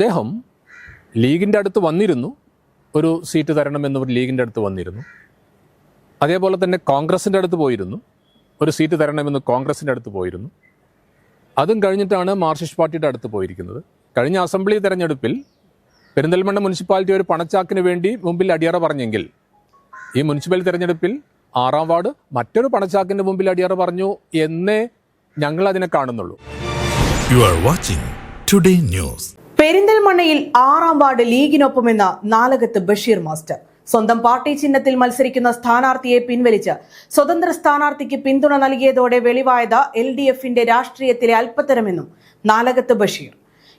അദ്ദേഹം ലീഗിന്റെ അടുത്ത് വന്നിരുന്നു. ഒരു സീറ്റ് തരണമെന്ന് ലീഗിന്റെ അടുത്ത് വന്നിരുന്നു. അതേപോലെ തന്നെ കോൺഗ്രസിന്റെ അടുത്ത് പോയിരുന്നു. ഒരു സീറ്റ് തരണമെന്ന് കോൺഗ്രസിന്റെ അടുത്ത് പോയിരുന്നു. അതും കഴിഞ്ഞിട്ടാണ് മാർക്സിസ്റ്റ് പാർട്ടിയുടെ അടുത്ത് പോയിരിക്കുന്നത്. കഴിഞ്ഞ അസംബ്ലി തെരഞ്ഞെടുപ്പിൽ പെരിന്തൽമണ്ണ മുനിസിപ്പാലിറ്റി ഒരു പണച്ചാക്കിന് വേണ്ടി മുമ്പിൽ അടിയറ പറഞ്ഞെങ്കിൽ ഈ മുനിസിപ്പൽ തെരഞ്ഞെടുപ്പിൽ ആറാം വാർഡ് മറ്റൊരു പണച്ചാക്കിന്റെ മുമ്പിൽ അടിയറ പറഞ്ഞു എന്നേ ഞങ്ങൾ അതിനെ കാണുന്നുള്ളൂ. You are watching today News. പെരിന്തൽമണ്ണയിൽ ആറാം വാർഡ് ലീഗിനൊപ്പമെന്ന നാലകത്ത് ബഷീർ മാസ്റ്റർ. സ്വന്തം പാർട്ടി ചിഹ്നത്തിൽ മത്സരിക്കുന്ന സ്ഥാനാർത്ഥിയെ പിൻവലിച്ച് സ്വതന്ത്ര സ്ഥാനാർത്ഥിക്ക് പിന്തുണ നൽകിയതോടെ വെളിവായത് എൽ ഡി എഫിന്റെ രാഷ്ട്രീയത്തിലെ അല്പത്തരമെന്നും നാലകത്ത് ബഷീർ.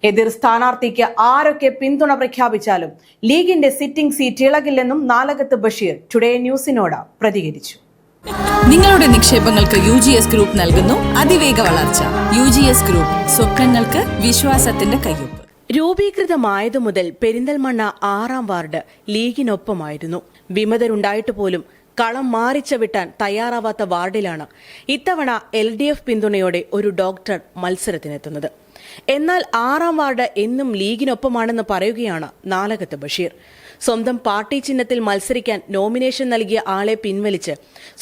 എതിർ സ്ഥാനാർത്ഥിക്ക് ആരൊക്കെ പിന്തുണ പ്രഖ്യാപിച്ചാലും ലീഗിന്റെ സിറ്റിംഗ് സീറ്റ് ഇളകില്ലെന്നും നാലകത്ത് ബഷീർ ടുഡേ ന്യൂസിനോട് പ്രതികരിച്ചു. നിങ്ങളുടെ നിക്ഷേപങ്ങൾക്ക് യു ജി എസ് ഗ്രൂപ്പ് നൽകുന്നു. അതിവേഗ വളർച്ച. യു ജി എസ് ഗ്രൂപ്പ് സ്വപ്നങ്ങൾക്ക് വിശ്വാസത്തിന്റെ കയ്യൊപ്പ്. രൂപീകൃതമായതു മുതൽ പെരിന്തൽമണ്ണ ആറാം വാർഡ് ലീഗിനൊപ്പമായിരുന്നു. വിമതരുണ്ടായിട്ട് പോലും കളം മാറിച്ചവിട്ടാൻ തയ്യാറാവാത്ത വാർഡിലാണ് ഇത്തവണ എൽ ഡി എഫ് പിന്തുണയോടെ ഒരു ഡോക്ടർ മത്സരത്തിനെത്തുന്നത്. എന്നാൽ ആറാം വാർഡ് എന്നും ലീഗിനൊപ്പമാണെന്ന് പറയുകയാണ് നാലകത്ത് ബഷീർ. സ്വന്തം പാർട്ടി ചിഹ്നത്തിൽ മത്സരിക്കാൻ നോമിനേഷൻ നൽകിയ ആളെ പിൻവലിച്ച്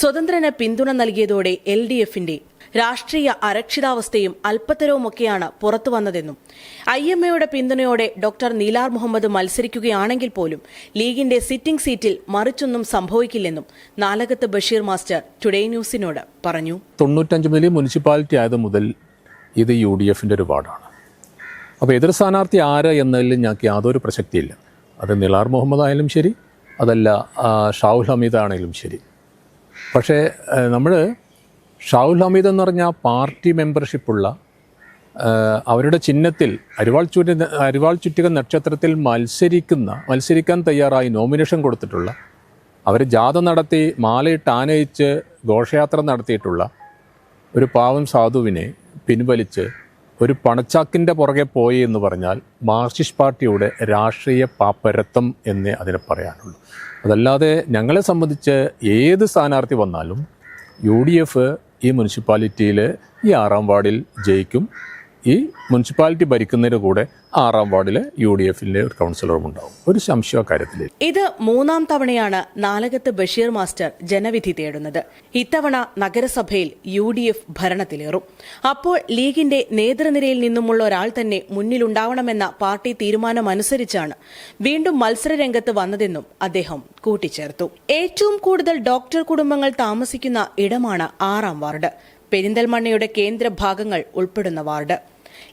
സ്വതന്ത്രന് പിന്തുണ നൽകിയതോടെ എൽ ഡി എഫിന്റെ രാഷ്ട്രീയ അരക്ഷിതാവസ്ഥയും അല്പത്തരവുമൊക്കെയാണ് പുറത്തു വന്നതെന്നും. ഐ എം എയുടെ പിന്തുണയോടെ ഡോക്ടർ നീലാർ മുഹമ്മദ് മത്സരിക്കുകയാണെങ്കിൽ പോലും ലീഗിന്റെ സിറ്റിംഗ് സീറ്റിൽ മറിച്ചൊന്നും സംഭവിക്കില്ലെന്നും നാലകത്ത് ബഷീർ മാസ്റ്റർ ടുഡേ ന്യൂസിനോട് പറഞ്ഞു. തൊണ്ണൂറ്റഞ്ച് മുതൽ മുനിസിപ്പാലിറ്റി ആയത് മുതൽ ഇത് യു ഡി എഫിന്റെ ഒരു വാർഡാണ്. അപ്പോൾ എതിർ സ്ഥാനാർത്ഥി ആര് എന്നതിൽ ഞങ്ങൾക്ക് യാതൊരു പ്രസക്തിയില്ല. അത് നിലാർ മുഹമ്മദ് ആയാലും ശരി അതല്ല ഷാഹുൽ ഹമീദ് ആണെങ്കിലും ശരി. പക്ഷേ നമ്മൾ ഷാഹുൽ ഹമീദ് എന്ന് പറഞ്ഞാൽ പാർട്ടി മെമ്പർഷിപ്പുള്ള അവരുടെ ചിഹ്നത്തിൽ അരിവാൾ ചുറ്റി അരിവാൾ ചുറ്റിക നക്ഷത്രത്തിൽ മത്സരിക്കുന്ന മത്സരിക്കാൻ തയ്യാറായി നോമിനേഷൻ കൊടുത്തിട്ടുള്ള അവർ ജാഥ നടത്തി മാലയിട്ട് ആനയിച്ച് ഘോഷയാത്ര നടത്തിയിട്ടുള്ള ഒരു പാവം സാധുവിനെ പിൻവലിച്ച് ഒരു പണച്ചാക്കിന്റെ പുറകെ പോയി എന്ന് പറഞ്ഞാൽ മാർക്സിസ്റ്റ് പാർട്ടിയുടെ രാഷ്ട്രീയ പാപ്പരത്വം എന്നേ അതിനെ പറയാനുള്ളൂ. അതല്ലാതെ ഞങ്ങളെ സംബന്ധിച്ച് ഏത് സ്ഥാനാർത്ഥി വന്നാലും യു ഡി എഫ് ഈ മുനിസിപ്പാലിറ്റിയിലെ ഈ ആറാം വാർഡിൽ ജയിക്കും. ഈ മുനിസിപ്പാലിറ്റി ഭരിക്കുന്നതിന് കൂടെ ആറാം വാർഡിലെ യു ഡി എഫിന്റെ ഒരു കൗൺസിലറും ഉണ്ടാവും. ഒരു സംശയ കാര്യത്തിൽ ഇത് മൂന്നാം തവണയാണ് നാലകത്ത് ബഷീർ മാസ്റ്റർ ജനവിധി തേടുന്നത്. ഇത്തവണ നഗരസഭയിൽ യു ഡി എഫ് ഭരണത്തിലേറും. അപ്പോൾ ലീഗിന്റെ നേതൃനിരയിൽ നിന്നുമുള്ള ഒരാൾ തന്നെ മുന്നിലുണ്ടാവണമെന്ന പാർട്ടി തീരുമാനമനുസരിച്ചാണ് വീണ്ടും മത്സരരംഗത്ത് വന്നതെന്നും അദ്ദേഹം കൂട്ടിച്ചേർത്തു. ഏറ്റവും കൂടുതൽ ഡോക്ടർ കുടുംബങ്ങൾ താമസിക്കുന്ന ഇടമാണ് ആറാം വാർഡ്. പെരിന്തൽമണ്ണയുടെ കേന്ദ്ര ഭാഗങ്ങൾ ഉൾപ്പെടുന്ന വാർഡ്.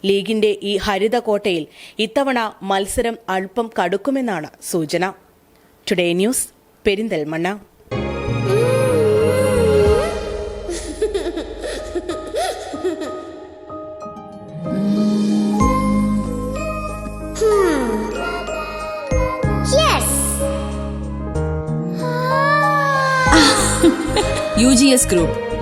ലീഗിന്റെ ഈ ഹരിത കോട്ടയിൽ ഇത്തവണ മത്സരം അല്പം കടുക്കുമെന്നാണ് സൂചന. Today news Perinthalmanna. S group.